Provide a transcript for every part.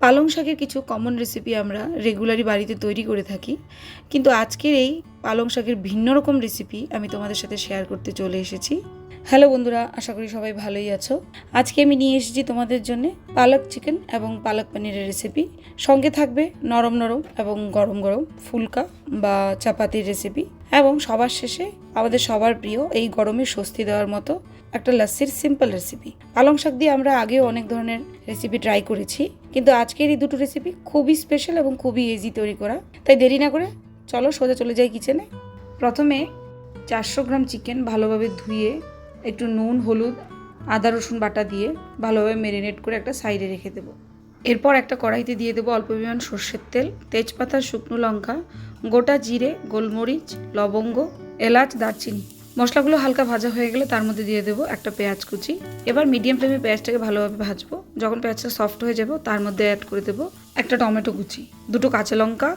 পালং শাকের কিছু কমন রেসিপি আমরা রেগুলারই বাড়িতে তৈরি করে থাকি। কিন্তু আজকের এই পালং শাকের ভিন্ন রকম রেসিপি আমি তোমাদের সাথে শেয়ার করতে চলে এসেছি। হ্যালো বন্ধুরা, আশা করি সবাই ভালোই আছো। আজকে আমি নিয়ে এসেছি তোমাদের জন্য পালক চিকেন এবং পালক পনিরের রেসিপি সঙ্গে থাকবে নরম নরম এবং গরম গরম ফুলকা বা চাপাতির রেসিপি এবং সবার শেষে আমাদের সবার প্রিয় এই গরমে স্বস্তি দেওয়ার মতো একটা লাস্সির সিম্পল রেসিপি পালং শাক দিয়ে আমরা আগেও অনেক ধরনের রেসিপি ট্রাই করেছি, কিন্তু আজকের এই দুটো রেসিপি খুবই স্পেশাল এবং খুবই ইজি তৈরি করা। তাই দেরি না করে চলো সোজা চলে যাই কিচেনে প্রথমে চারশো গ্রাম চিকেন ভালোভাবে ধুয়ে, একটু নুন, হলুদ, আদা, রসুন বাটা দিয়ে ভালোভাবে মেরিনেট করে একটা সাইডে রেখে দেবো। এরপর একটা কড়াইতে দিয়ে দেবো অল্প পরিমাণ সর্ষের তেল, তেজপাতা, শুকনো লঙ্কা, গোটা জিরে, গোলমরিচ, লবঙ্গ, এলাচ, দারচিনি। মশলাগুলো হালকা ভাজা হয়ে গেলে তার মধ্যে দিয়ে দেবো একটা পেঁয়াজ কুচি। এবার মিডিয়াম ফ্লেমে পেঁয়াজটাকে ভালোভাবে ভাজবো। যখন পেঁয়াজটা সফট হয়ে যাবে, তার মধ্যে অ্যাড করে দেবো একটা টমেটো কুচি, দুটো কাঁচা লঙ্কা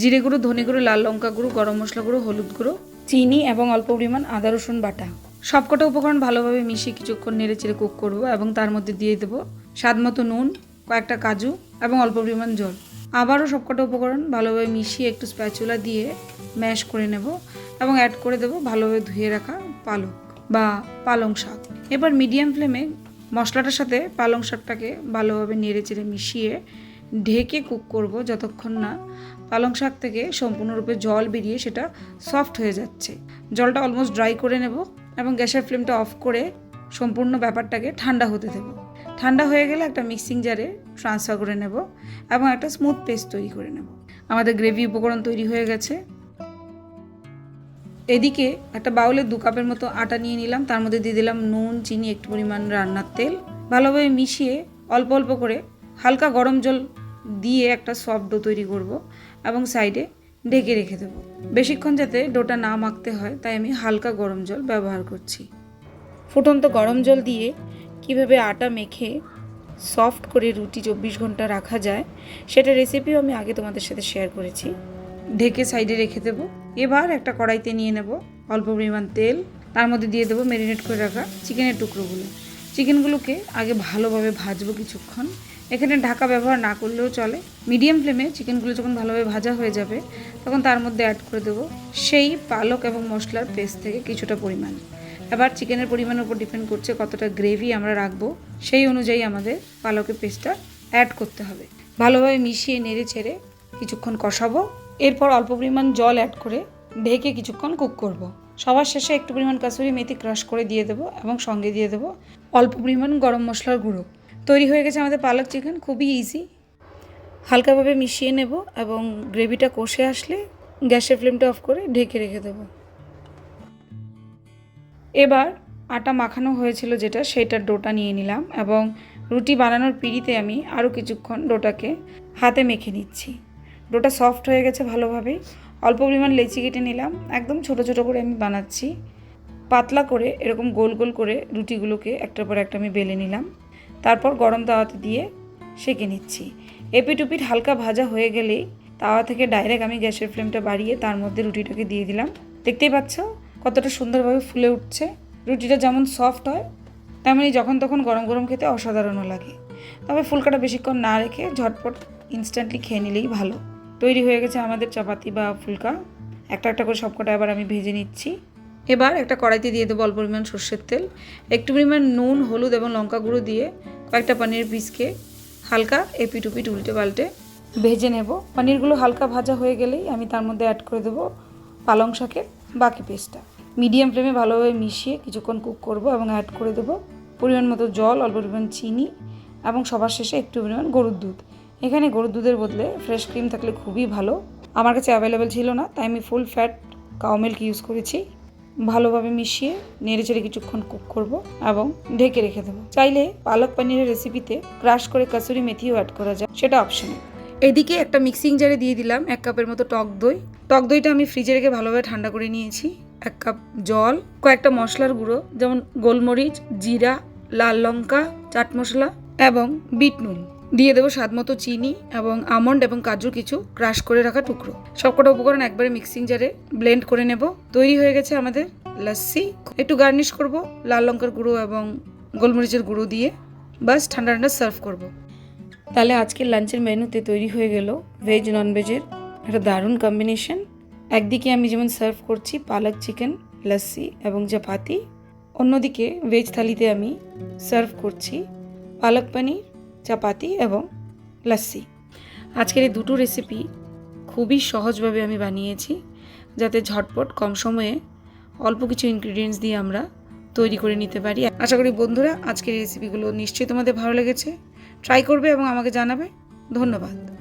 জিরে গুঁড়ো, ধনে গুঁড়ো, লাল লঙ্কা গুঁড়ো, গরম মশলা গুঁড়ো, হলুদ গুঁড়ো, চিনি এবং অল্প পরিমাণ আদা, রসুন বাটা। সবকটা উপকরণ ভালোভাবে মিশিয়ে কিছুক্ষণ নেড়ে চেড়ে কুক করব এবং তার মধ্যে দিয়ে দেবো স্বাদ মতো নুন, কয়েকটা কাজু এবং অল্প পরিমাণ জল। আবারও সবকটা উপকরণ ভালোভাবে মিশিয়ে একটু স্প্যাচুলা দিয়ে ম্যাশ করে নেব এবং অ্যাড করে দেবো ভালোভাবে ধুয়ে রাখা পালক বা পালং শাক। এবার মিডিয়াম ফ্লেমে মশলাটার সাথে পালং শাকটাকে ভালোভাবে নেড়ে চেড়ে মিশিয়ে ঢেকে কুক করব যতক্ষণ না পালং শাক থেকে সম্পূর্ণরূপে জল বেরিয়ে সেটা সফট হয়ে যাচ্ছে। জলটা অলমোস্ট ড্রাই করে নেব এবং গ্যাসের ফ্লেমটা অফ করে সম্পূর্ণ ব্যাপারটাকে ঠান্ডা হতে দেবো। ঠান্ডা হয়ে গেলে একটা মিক্সিং জারে ট্রান্সফার করে নেব এবং একটা স্মুথ পেস্ট তৈরি করে নেব। আমাদের গ্রেভি উপকরণ তৈরি হয়ে গেছে। এদিকে একটা বাউলে দু কাপের মতো আটা নিয়ে নিলাম, তার মধ্যে দিয়ে দিলাম নুন, চিনি, একটু পরিমাণ রান্নার তেল। ভালোভাবে মিশিয়ে অল্প অল্প করে হালকা গরম জল দিয়ে একটা সফট ডো তৈরি করব এবং সাইডে ঢেকে রেখে দেবো। বেশিক্ষণ যাতে ডোটা না মাখতে হয়, তাই আমি হালকা গরম জল ব্যবহার করছি। ফুটন্ত গরম জল দিয়ে কীভাবে আটা মেখে সফট করে রুটি চব্বিশ ঘণ্টা রাখা যায়, সেটা রেসিপিও আমি আগে তোমাদের সাথে শেয়ার করেছি। ঢেকে সাইডে রেখে দেবো। এবার একটা কড়াইতে নিয়ে নেব অল্প পরিমাণ তেল। তার মধ্যে দিয়ে দেবো ম্যারিনেট করে রাখা চিকেনের টুকরোগুলো। চিকেনগুলোকে আগে ভালোভাবে ভাজবো কিছুক্ষণ। এখানে ঢাকা ব্যবহার না করলেও চলে। মিডিয়াম ফ্লেমে চিকেনগুলো যখন ভালোভাবে ভাজা হয়ে যাবে, তখন তার মধ্যে অ্যাড করে দেবো সেই পালক এবং মশলার পেস্ট থেকে কিছুটা পরিমাণ। এবার চিকেনের পরিমাণের উপর ডিপেন্ড করছে কতটা গ্রেভি আমরা রাখব। সেই অনুযায়ী আমাদের পালকের পেস্টটা অ্যাড করতে হবে। ভালোভাবে মিশিয়ে নেড়ে ছেড়ে কিছুক্ষণ কষাবো। এরপর অল্প পরিমাণ জল অ্যাড করে ঢেকে কিছুক্ষণ কুক করব। সবার শেষে একটু পরিমাণ কাসুরি মেথি ক্রাশ করে দিয়ে দেবো এবং সঙ্গে দিয়ে দেবো অল্প পরিমাণ গরম মশলার গুঁড়ো। তৈরি হয়ে গেছে আমাদের পালক চিকেন, খুবই ইজি হালকাভাবে মিশিয়ে নেব এবং গ্রেভিটা কষে আসলে গ্যাসের ফ্লেমটা অফ করে ঢেকে রেখে দেবো। এবার আটা মাখানো হয়েছিল যেটা, সেটার ডোটা নিয়ে নিলাম এবং রুটি বানানোর পিড়িতে আমি আরও কিছুক্ষণ ডোটাকে হাতে মেখে নিচ্ছি। ডোটা সফট হয়ে গেছে ভালোভাবেই। অল্প পরিমাণ লেচি কেটে নিলাম। একদম ছোট ছোট করে আমি বানাচ্ছি। পাতলা করে এরকম গোল গোল করে রুটিগুলোকে একটার পর একটা আমি বেলে নিলাম। তারপর গরম তাওয়াতে দিয়ে সেঁকে নিচ্ছি। এপিট উপিট হালকা ভাজা হয়ে গেলেই তাওয়া থেকে ডাইরেক্ট আমি গ্যাসের ফ্লেমটা বাড়িয়ে তার মধ্যে রুটিটাকে দিয়ে দিলাম। দেখতেই পাচ্ছ কতটা সুন্দরভাবে ফুলে উঠছে। রুটিটা যেমন সফট হয়, তেমনি যখন তখন গরম গরম খেতে অসাধারণও লাগে। তবে ফুলকাটা বেশিক্ষণ না রেখে ঝটপট ইনস্ট্যান্টলি খেয়ে নিলেই ভালো। তৈরি হয়ে গেছে আমাদের চাপাতি বা ফুলকা। একটা একটা করে সবকটা এবার আমি ভেজে নিচ্ছি। এবার একটা কড়াইতে দিয়ে দেবো অল্প পরিমাণ সর্ষের তেল। একটু পরিমাণ নুন, হলুদ এবং লঙ্কা গুঁড়ো দিয়ে কয়েকটা পনির পিসকে হালকা এপিট উপিট উল্টে পাল্টে ভেজে নেব। পনিরগুলো হালকা ভাজা হয়ে গেলেই আমি তার মধ্যে অ্যাড করে দেবো পালং শাকের বাকি পেস্টটা মিডিয়াম ফ্লেমে ভালোভাবে মিশিয়ে কিছুক্ষণ কুক করব এবং অ্যাড করে দেবো পরিমাণ মতো জল, অল্প পরিমাণ চিনি এবং সবার শেষে একটু পরিমাণ গরুর দুধ। এখানে গরুর দুধের বদলে ফ্রেশ ক্রিম থাকলে খুবই ভালো। আমার কাছে অ্যাভেলেবেল ছিল না, তাই আমি full fat cow milk use করেছি। ভালোভাবে মিশিয়ে নেড়ে চেড়ে কিছুক্ষণ কুক করব এবং ঢেকে রেখে দেবো। চাইলে পালক পনিরের রেসিপিতে ক্রাশ করে কাসুরি মেথিও অ্যাড করা যায়, সেটা অপশনাল এদিকে একটা মিক্সিং জারে দিয়ে দিলাম এক কাপের মতো টক দই। টক দইটা আমি ফ্রিজে রেখে ভালোভাবে ঠান্ডা করে নিয়েছি। এক কাপ জল, কয়েকটা মশলার গুঁড়ো, যেমন গোলমরিচ, জিরা, লাল লঙ্কা, চাট মশলা এবং বিট নুন। দিয়ে দেবো স্বাদ মতো চিনি এবং আমন্ড এবং কাজু কিছু ক্রাশ করে রাখা টুকরো। সবকটা উপকরণ একবারে মিক্সিং জারে ব্লেন্ড করে নেব। তৈরি হয়ে গেছে আমাদের লস্যি একটু গার্নিশ করব, লাল লঙ্কার গুঁড়ো এবং গোলমরিচের গুঁড়ো দিয়ে। বাস, ঠান্ডা ঠান্ডা সার্ভ করব। তাহলে আজকের লাঞ্চের মেনুতে তৈরি হয়ে গেল ভেজ, ননভেজের। একটা দারুণ কম্বিনেশন একদিকে আমি যেমন সার্ভ করছি পালক চিকেন লস্যি এবং চাপাতি, অন্যদিকে ভেজ থালিতে আমি সার্ভ করছি পালক পনির চাপাতি এবং লস্যি আজকের এই দুটো রেসিপি খুবই সহজভাবে আমি বানিয়েছি, যাতে ঝটপট কম সময়ে অল্প কিছু ইনগ্রিডিয়েন্টস দিয়ে আমরা তৈরি করে নিতে পারি। আশা করি বন্ধুরা, আজকের রেসিপিগুলো নিশ্চয়ই তোমাদের ভালো লেগেছে। ট্রাই করবে এবং আমাকে জানাবে। ধন্যবাদ।